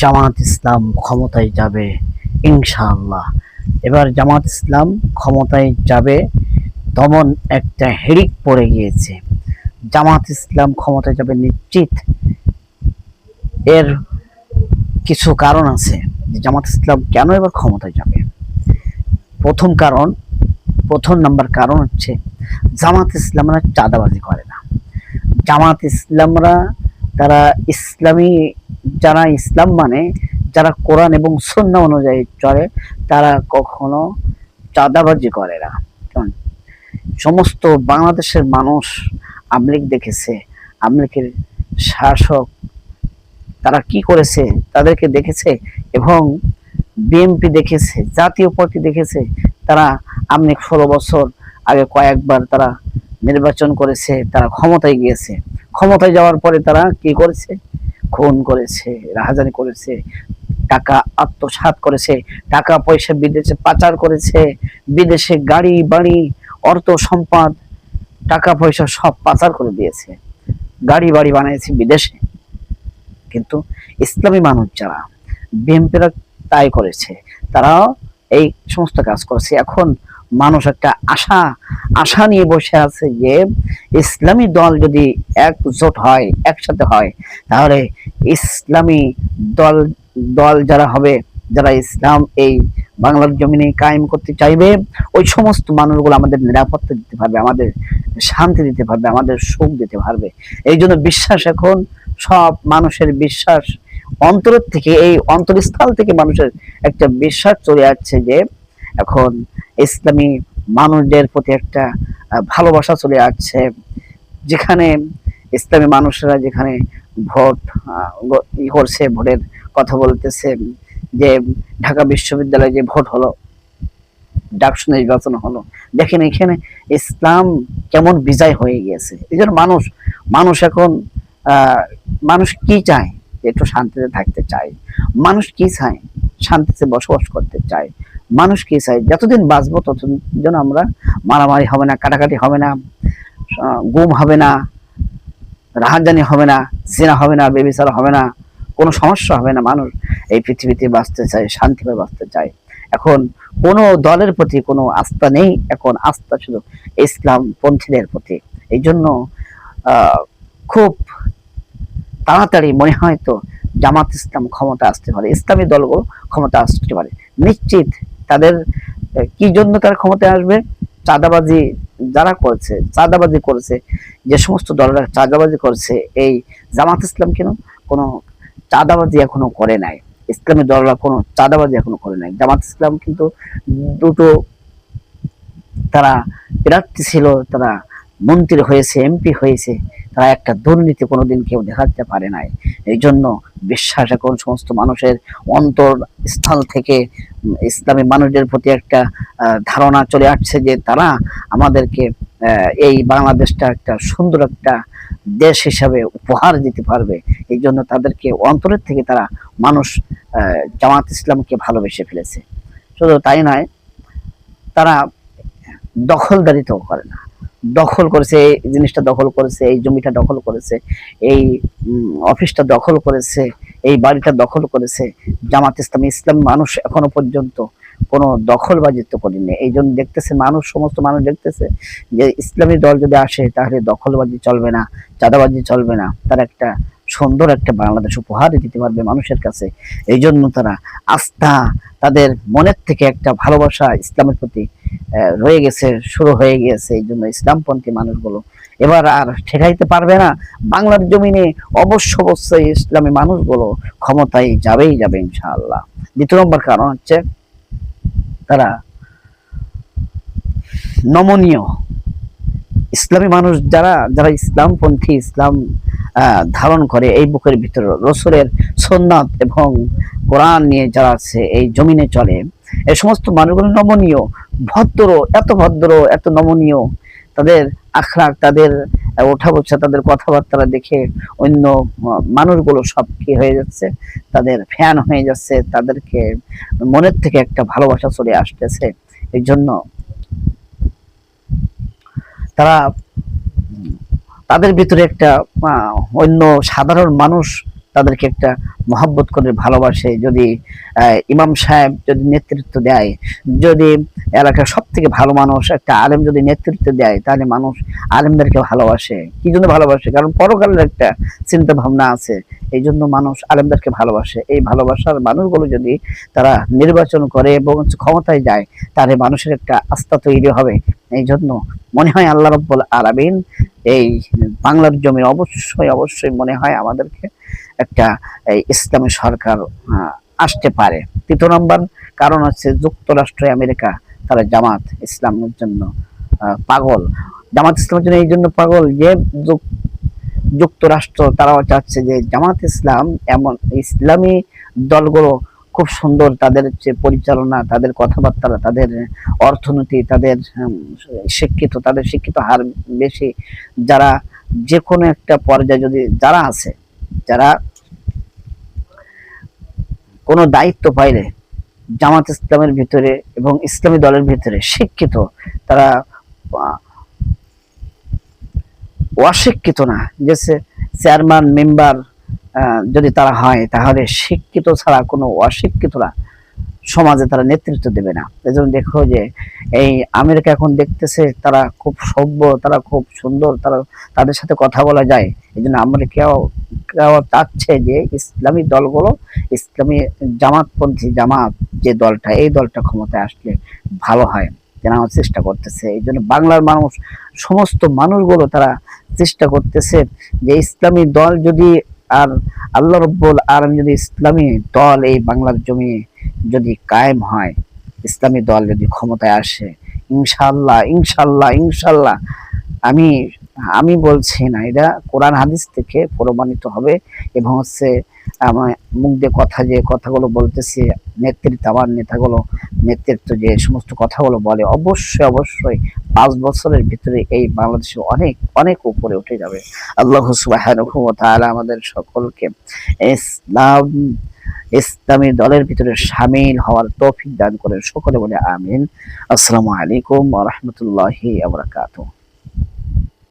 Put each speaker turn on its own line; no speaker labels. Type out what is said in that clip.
জামাত ইসলাম ক্ষমতায় যাবে, ইনশাআল্লাহ। এবার জামাত ইসলাম ক্ষমতায় যাবে তমন একটা হেরিক পড়ে গিয়েছে। জামাত ইসলাম ক্ষমতায় যাবে নিশ্চিত। এর কিছু কারণ আছে যে জামাত ইসলাম কেন এবার ক্ষমতায় যাবে। প্রথম কারণ, প্রথম নাম্বার কারণ হচ্ছে জামাত ইসলামরা চাঁদাবাজি করে না। জামাত ইসলামরা, তারা ইসলামী যারা ইসলাম মানে যারা কোরআন এবং সন্না অনুযায়ী চলে, তারা কখনো চাঁদাবাজি করে না? সমস্ত বাংলাদেশের মানুষ আমলিক দেখেছে, আমলিকের শাসক তারা কি করেছে, তাদেরকে দেখেছে এবং বিএনপি দেখেছে, জাতীয় পার্টি দেখেছে, তারা আমলিক ষোলো বছর আগে কয়েকবার তারা নির্বাচন করেছে, তারা ক্ষমতায় গিয়েছে। ক্ষমতায় যাওয়ার পরে তারা কি করেছে? খুন করেছে, রাহাজানি করেছে, টাকা আত্মসাৎ করেছে, টাকা পয়সা বিদেশে পাচার করেছে, বিদেশে গাড়ি, বাড়ি, অর্থ সম্পদ, টাকা পয়সা সব পাচার করে দিয়েছে। গাড়ি, বাড়ি বানিয়েছে বিদেশে। কিন্তু ইসলামী মানুষ যারা বিএনপিরা তাই করেছে, তারাও এই সমস্ত কাজ করেছে। এখন মানুষ একটা আশা আশা নিয়ে বসে আছে যে ইসলামী দল যদি একজোট হয়, একসাথে হয়, তাহলে ইসলামী দল দল যারা হবে, যারা ইসলাম এই বাংলার জমিনে কায়েম করতে চাইবে, ওই সমস্ত মানুষগুলো আমাদের নিরাপত্তা দিতে পারবে, আমাদের শান্তি দিতে পারবে, আমাদের সুখ দিতে পারবে। এই জন্য বিশ্বাস এখন সব মানুষের বিশ্বাস অন্তরের থেকে, এই অন্তরস্থল থেকে মানুষের একটা বিশ্বাস চলে যাচ্ছে যে এখন ইসলামী মানুষদের প্রতি একটা ভালোবাসা চলে যাচ্ছে যেখানে ইসলামী মানুষরা যেখানে ভোট ই করছে, ভোটের কথা বলতেছে, যে ঢাকা বিশ্ববিদ্যালয়ে যে ভোট হলো, ডাকসু নির্বাচন হলো, দেখেন এখানে ইসলাম কেমন বিজয় হয়ে গিয়েছে। এই মানুষ মানুষ এখন মানুষ কি চায়? একটু শান্তিতে থাকতে চায়। মানুষ কি চায়? শান্তিতে বসবাস করতে চায়। মানুষ কি চায় যতদিন বাঁচবো ততদিন যেন আমরা মারামারি হবে না, কাটাকাটি হবে না গুম হবে না, রাহাজানি হবে না, জেনা হবে না, বেবিচার হবে না, কোনো সমস্যা হবে না। মানুষ এই পৃথিবীতে বাঁচতে চায়, শান্তিভাবে বাঁচতে চায়। এখন কোনো দলের প্রতি কোনো আস্থা নেই, এখন আস্থা শুধু ইসলাম পন্থীদের প্রতি। এই জন্য খুব তাড়াতাড়ি মনে হয় তো জামাত ইসলাম ক্ষমতা আসতে পারে, ইসলামী দলগুলো ক্ষমতা আসতে পারে। নিশ্চিত তাদের কি জন্য তার ক্ষমতায় আসবে? চাঁদাবাজি যারা করছে, চাঁদাবাজি করেছে, যে সমস্ত দলরা চাঁদাবাজি করছে, এই জামাত ইসলাম কেন কোনো চাঁদাবাজি এখনও করে নাই? ইসলামী দলরা কোনো চাঁদাবাজি এখনও করে নাই। জামাত ইসলাম কিন্তু দুটো তারা প্রার্থী ছিল, তারা মন্ত্রী হয়েছে এমপি হয়েছে, তারা একটা দুর্নীতি কোনোদিন কেউ দেখাতে পারে নাই। এই জন্য বিশ্বাস এখন সমস্ত মানুষের অন্তর স্থল থেকে ইসলামী মানুষদের প্রতি একটা ধারণা চলে আসছে যে তারা আমাদেরকে এই বাংলাদেশটা একটা সুন্দর একটা দেশ হিসাবে উপহার দিতে পারবে। এই জন্য তাদেরকে অন্তরের থেকে তারা মানুষ জামাত ইসলামকে ভালোবেসে ফেলেছে। শুধু তাই নয়, তারা দখলদারিতাও করে না। দখল করেছে, এই জিনিসটা দখল করেছে, এই জমিটা দখল করেছে, এই অফিসটা দখল করেছে, এই বাড়িটা দখল করেছে। জামাত ইসলাম ইসলাম মানুষ এখনও পর্যন্ত কোনো দখলবাজিত্ব করেনি। এই জন্য দেখতেছে মানুষ, সমস্ত মানুষ দেখতেছে যে ইসলামী দল যদি আসে, তাহলে দখলবাজি চলবে না, চাঁদাবাজি চলবে না। তার একটা সুন্দর একটা বাংলাদেশ উপহার দিতে পারবে মানুষের কাছে। এই জন্য তারা আস্থা, তাদের মনের থেকে একটা ভালোবাসা ইসলামের প্রতি রয়ে গেছে, শুরু হয়ে গিয়েছে। এই জন্য ইসলামপন্থী মানুষগুলো এবার আর ঠেকাইতে পারবে না। বাংলার জমিনে অবশ্য অবশ্যই ইসলামী মানুষগুলো ক্ষমতায় যাবেই যাবে, ইনশাআল্লাহ। দ্বিতীয় নম্বর কারণ হচ্ছে তারা নমনীয়। ইসলামী মানুষ যারা যারা ইসলামপন্থী, ইসলাম ধারণ করে এই বুকের ভিতরে রসুলের সোননাথ এবং কোরআন নিয়ে যারা আছে, এই জমিনে চলে এই সমস্ত মানুষগুলো নমনীয়, ভদ্র, এত ভদ্র, এত নমনীয়। তাদের আখলাক তাদের ওঠা বসা, তাদের কথাবার্তা দেখে অন্য মানুষগুলো সব কি হয়ে যাচ্ছে? তাদের ফ্যান হয়ে যাচ্ছে, তাদেরকে মনের থেকে একটা ভালোবাসা চলে আসতেছে। এই জন্য তারা তাদের ভিতরে একটা অন্য সাধারণ মানুষ তাদেরকে একটা মহাব্বত করে, ভালোবাসে। যদি ইমাম সাহেব যদি নেতৃত্ব দেয়, যদি এলাকার সব থেকে ভালো মানুষ, একটা আলেম যদি নেতৃত্ব দেয়, তাহলে মানুষ আলেমদেরকে ভালোবাসে। কি জন্য ভালোবাসে? কারণ পরকালের একটা চিন্তা ভাবনা আছে। এই জন্য মানুষ আলেমদেরকে ভালোবাসে। এই ভালোবাসার মানুষগুলো যদি তারা নির্বাচন করে এবং ক্ষমতায় যায়, তাহলে মানুষের একটা আস্থা তৈরি হবে। এই জন্য মনে হয় আল্লাহ রব্বুল আলামিন এই বাংলার জমি অবশ্যই অবশ্যই মনে হয় আমাদেরকে একটা, এই ইসলামী সরকার আসতে পারে। তৃতীয় নম্বর কারণ হচ্ছে যুক্তরাষ্ট্র, আমেরিকা, তারা জামাত ইসলামের জন্য পাগল। জামাত ইসলামের জন্য এই জন্য পাগল যে যুক- যুক্তরাষ্ট্র তারাও চাচ্ছে যে জামাত ইসলাম এমন ইসলামী দলগুলো খুব সুন্দর তাদের যে পরিচালনা, তাদের কথাবার্তা, তাদের অর্থনীতি, তাদের শিক্ষিত তাদের শিক্ষিত হার বেশি। যারা যে কোনো একটা পর্যায়ে যদি, যারা আছে, যারা কোনো দায়িত্ব পাইলে জামাত ইসলামের ভিতরে এবং ইসলামী দলের ভিতরে শিক্ষিত, তারা অশিক্ষিত না। যে চেয়ারম্যান মেম্বার যদি তারা হয়, তাহলে শিক্ষিত ছাড়া, কোনো অশিক্ষিতরা সমাজে তারা নেতৃত্ব দেবে না। এজন্য দেখো যে, এই আমেরিকা এখন দেখতেছে তারা খুব সভ্য, তারা খুব সুন্দর, তারা তাদের সাথে কথা বলা যায়। এই জন্য আমেরিকাও চাচ্ছে যে ইসলামী দলগুলো, ইসলামী জামাতপন্থী জামাত যে দলটা, এই দলটা ক্ষমতায় আসলে ভালো হয় জানানোর চেষ্টা করতেছে। এই জন্য বাংলার মানুষ, সমস্ত মানুষগুলো তারা চেষ্টা করতেছে যে ইসলামী দল যদি আর আল্লাহ রব্বুল আলম যদি ইসলামী দল এই বাংলার জমি যদি কায়েম হয়, ইসলামী দল যদি ক্ষমতায় আসে ইনশাল্লাহ ইনশাল্লাহ ইনশাল্লাহ আমি আমি বলছি না, এটা কোরআন হাদিস থেকে প্রমাণিত হবে এবং হচ্ছে আমার মুখ দিয়ে কথা যে কথাগুলো বলতেছে, নেতৃত্ব, আমার নেতাগুলো নেতৃত্ব যে সমস্ত কথাগুলো বলে, অবশ্যই অবশ্যই পাঁচ বছরের ভিতরে এই বাংলাদেশে অনেক অনেক উপরে উঠে যাবে। আল্লাহ তাআলা আমাদের সকলকে ইসলাম, ইসলামী দলের ভিতরে সামিল হওয়ার তৌফিক দান করেন। সকলে বলে আমিন। আসসালামু আলাইকুম রাহমাতুল্লাহি ওয়া বারাকাতুহু।